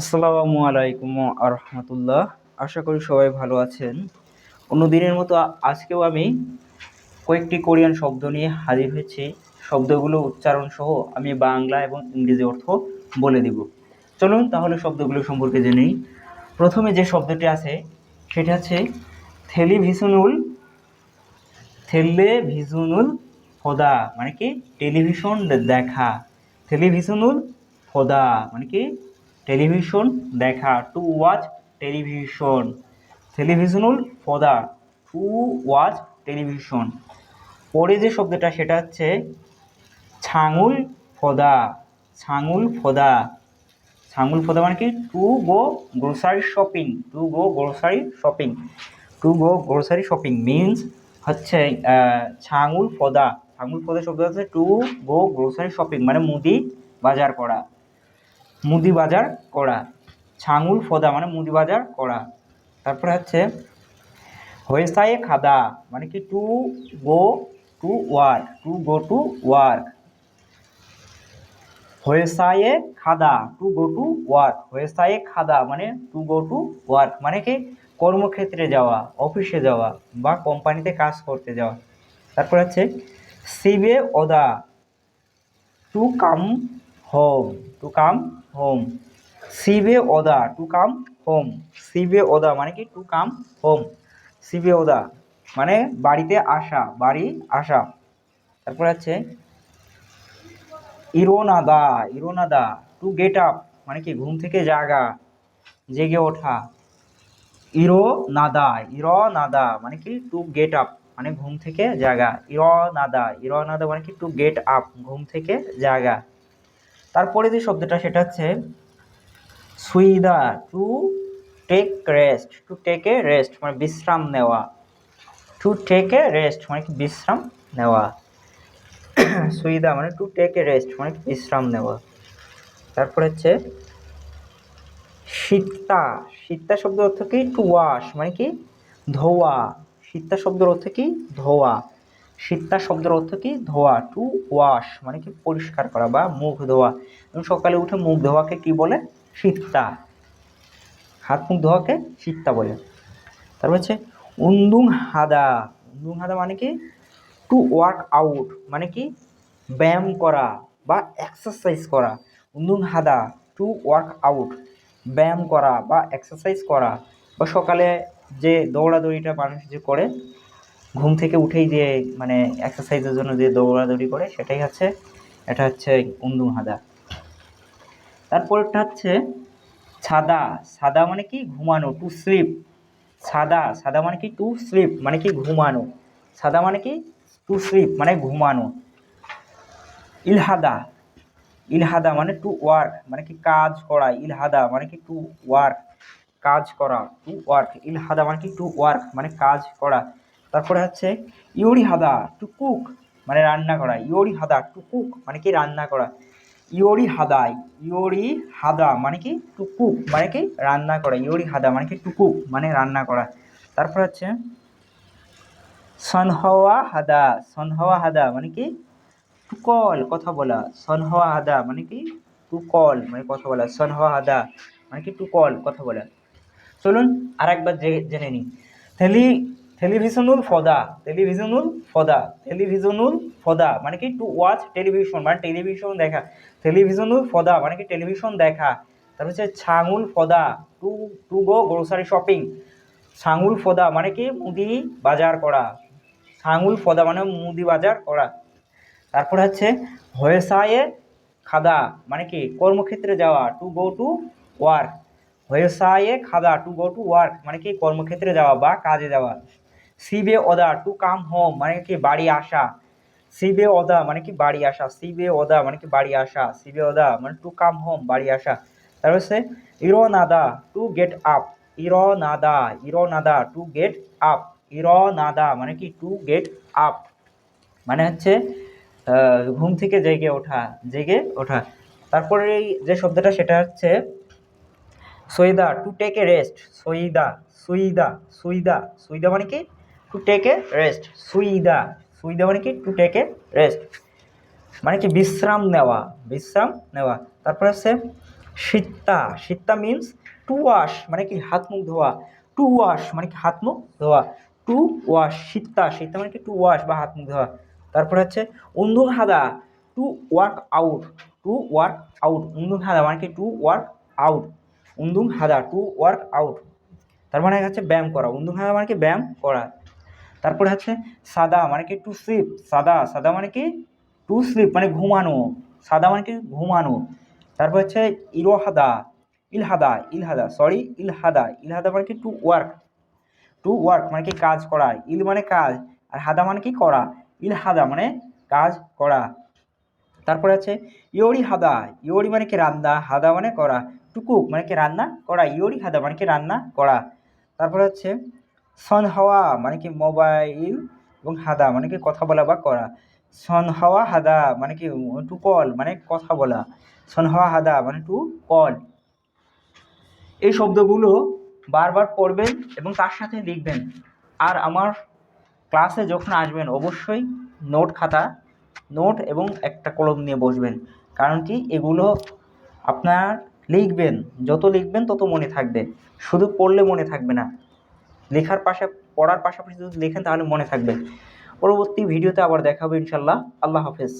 আসসালামু আলাইকুম আরহামতুল্লাহ। আশা করি সবাই ভালো আছেন। অন্য দিনের মতো আজকেও আমি কয়েকটি কোরিয়ান শব্দ নিয়ে হাজির হয়েছি। শব্দগুলো উচ্চারণ সহ আমি বাংলা এবং ইংরেজি অর্থ বলে দিব। চলুন তাহলে শব্দগুলো সম্পর্কে জেনে প্রথমে যে শব্দটি আছে, সেটা হচ্ছে থেলিভিশনুল থেলেভিশনুল ফদা মানে কি? টেলিভিশন দেখা। টেলিভিশনুল ফদা মানে কি? টেলিভিশন দেখা টু ওয়াচ টেলিভিশন টেলিভিশনুল ফদা টু ওয়াচ টেলিভিশন পরে যে শব্দটা, সেটা হচ্ছে ছাঙুল ফদা ছাঙুল ফদা। ছাঙুল ফদা মানে কি? To go grocery shopping to go grocery shopping to go grocery shopping means হচ্ছে ছাঙুল ফদা। ছাঙুল ফদা শব্দ হচ্ছে টু গো গ্রোসারি শপিং মানে মুদি বাজার করা। মুদি বাজার করা। ছাঙুল ফদা মানে মুদি বাজার করা। তারপরে হচ্ছে হয়েসায়ে খাদা মানে কি to go to work, to go to work. হয়েসায়ে খাদা, টু গো টু ওয়ার্ক। হয়েসায়ে খাদা মানে টু গো টু ওয়ার্ক মানে কি কর্মক্ষেত্রে যাওয়া, অফিসে যাওয়া বা কোম্পানিতে কাজ করতে যাওয়া। তারপর হচ্ছে সিবে ওদা to come home to come home সিবে ওদা টু কাম হোম সিবে ওদা মানে কি? টু কাম হোম সিবে ওদা মানে বাড়িতে আসা, বাড়ি আসা। তারপর আছে ইরোনাদা ইরোনাদা টু গেট আপ মানে কি? ঘুম থেকে জাগা, জেগে ওঠা। ইরো নাদা ইরো নাদা মানে কি? টু গেট আপ মানে ঘুম থেকে জাগা। ইরো নাদা ইরো নাদা মানে কি? টু গেট আপ ঘুম থেকে জাগা। তারপরে যে শব্দটা, সেটা হচ্ছে সুইদা, to take rest, to take a rest মানে বিশ্রাম নেওয়া। টু টেক এ রেস্ট মানে কি বিশ্রাম নেওয়া। সুইদা মানে টু টেক এ রেস্ট মানে কি বিশ্রাম নেওয়া। তারপরে হচ্ছে শীতা শীতা শব্দের অর্থ কি? টু ওয়াশ মানে কি? ধোয়া। শীতা শব্দের অর্থ কি? ধোয়া। শীতা শব্দের অর্থ কি? ধোয়া টু ওয়াশ মানে কি পরিষ্কার করা বা মুখ ধোয়া। এবং সকালে উঠে মুখ ধোয়াকে কি বলে? শীতা হাত মুখ ধোয়াকে শীতা বলে। তারপর হচ্ছে উন্দুং হাদা উন্দুং হাদা মানে কি? টু ওয়ার্ক আউট মানে কি? ব্যায়াম করা বা এক্সারসাইজ করা। উন্দুং হাদা টু ওয়ার্ক আউট ব্যায়াম করা বা এক্সারসাইজ করা। বা সকালে যে দৌড়াদৌড়িটা মানুষ যে করে ঘুম থেকে উঠেই যে মানে এক্সারসাইজের জন্য যে দৌড়াদৌড়ি করে, সেটাই হচ্ছে, এটা হচ্ছে উন্দুং হাদা। তারপরটা হচ্ছে সাদা সাদা মানে কি? ঘুমানো টু স্লিপ সাদা সাদা মানে কি? টু স্লিপ মানে কি ঘুমানো। সাদা মানে কি? টু স্লিপ মানে ঘুমানো। ইলহাদা। ইলহাদা মানে টু ওয়ার্ক মানে কি কাজ করা। ইলহাদা মানে কি টু ওয়ার্ক কাজ করা। টু ওয়ার্ক ইলহাদা মানে কি টু ওয়ার্ক মানে কাজ করা। তারপরে হচ্ছে ইউরি হাদা টু কুক মানে রান্না করা। ইউরি হাদা টু কুক মানে কি রান্না করা? ইয়োরি হাদা ইয়োরি হাদা মানে কি টু কুক মানে কি রান্না করা। ইয়োরি হাদা মানে কি টু কুক মানে রান্না করা। তারপর হচ্ছে সনহওয়া হাদা সনহওয়া হাদা মানে কি টু কল কথা বলা। সনহওয়া হাদা মানে কি টু কল মানে কথা বলা। সনহওয়া হাদা মানে কি টু কল কথা বলা। চলুন আর একবার জেনে নিই। টেলি টেলিভিশনুল ফদা টেলিভিশনুল ফদা টেলিভিশনুল ফদা মানে কি টু ওয়াচ টেলিভিশন মানে টেলিভিশন দেখা টেলিভিশনুল ফদা মানে কি টেলিভিশন দেখা, তারপর হচ্ছে ছাঙুল ফদা to to go grocery shopping ছাঙুল ফদা মানে কি, মুদি বাজার করা, ছাঙুল ফদা মানে মুদি বাজার করা, তারপর হচ্ছে হয়েসায়ে খাদা মানে কি, কর্মক্ষেত্রে যাওয়া টু গো টু ওয়ার্ক হয়েসায়ে খাদা টু গো টু ওয়ার্ক মানে কি, কর্মক্ষেত্রে যাওয়া বা কাজে যাওয়া সিবে ওদা টু কাম হোম মানে কি বাড়ি আসা। সিবে ওদা মানে কি বাড়ি আসা। সিবে ওদা মানে কি বাড়ি আসা। সিবে ওদা মানে টু কাম হোম বাড়ি আসা। তারপর হচ্ছে ইরো নাদা টু গেট আপ ইরো নাদা ইরো নাদা টু গেট আপ ইরো নাদা মানে কি টু গেট আপ মানে হচ্ছে ঘুম থেকে জেগে ওঠা জেগে ওঠা। তারপরে এই যে শব্দটা, সেটা হচ্ছে সইদা টু টেক এ রেস্ট সইদা সুইদা সুইদা সুইদা মানে কি? টু টেক এ রেস্ট সুইদা। সুইদা মানে কি? টু টেক এ রেস্ট মানে কি? বিশ্রাম নেওয়া। বিশ্রাম নেওয়া। তারপর হচ্ছে সিত্তা। সিত্তা মিন্স টু ওয়াশ মানে কি? হাত মুখ ধোয়া। টু ওয়াশ মানে কি? হাত মুখ ধোয়া। Two wash সিত্তা। সিত্তা মানে কি? টু ওয়াশ বা হাত মুখ ধোয়া। তারপরে হচ্ছে উন্দুং হাদা। To work out to work out উন্দুং হাদা মানে কি? টু ওয়ার্ক আউট উন্দুং হাদা। টু ওয়ার্ক আউট তার মানে হচ্ছে ব্যায়াম করা। উন্দুং হাদা মানে কি? ব্যায়াম করা। তারপরে হচ্ছে সাদা মানে কি টু স্লিপ সাদা সাদা মানে কি টু স্লিপ মানে ঘুমানো, সাদা মানে কি ঘুমানো। তারপর হচ্ছে ইরোহাদা ইলহাদা ইলহাদা সরি ইলহাদা ইলহাদা মানে কি টু ওয়ার্ক টু ওয়ার্ক মানে কি কাজ করা, ইল মানে কাজ, আর হাদা মানে কি করা, ইলহাদা মানে কাজ করা। তারপরে আছে ইয়োরি হাদা ইয়োরি মানে কি রান্না, হাদা মানে করা টুকুক মানে কি রান্না করা ইয়োরি হাদা মানে কি রান্না করা। তারপরে হচ্ছে সন হাওয়া মানে কি মোবাইল এবং হাদা মানে কি কথা বলা বা করা। সন হাওয়া, হাদা মানে কি টু কল মানে কথা বলা। সন হাওয়া, হাদা মানে টু কল। এই শব্দগুলো বারবার পড়বেন এবং তার সাথে লিখবেন। আর আমার ক্লাসে যখন আসবেন, অবশ্যই নোট খাতা, নোট এবং একটা কলম নিয়ে বসবেন। কারণ কি এগুলো আপনার লিখবেন, যত লিখবেন তত মনে থাকবে। শুধু পড়লে মনে থাকবে না। লেখার পাশা, পড়ার পাশাপাশি যদি লেখেন তাহলে মনে থাকবে। পরবর্তী ভিডিওতে আবার দেখা হবে ইনশাল্লাহ আল্লাহ হাফেজ।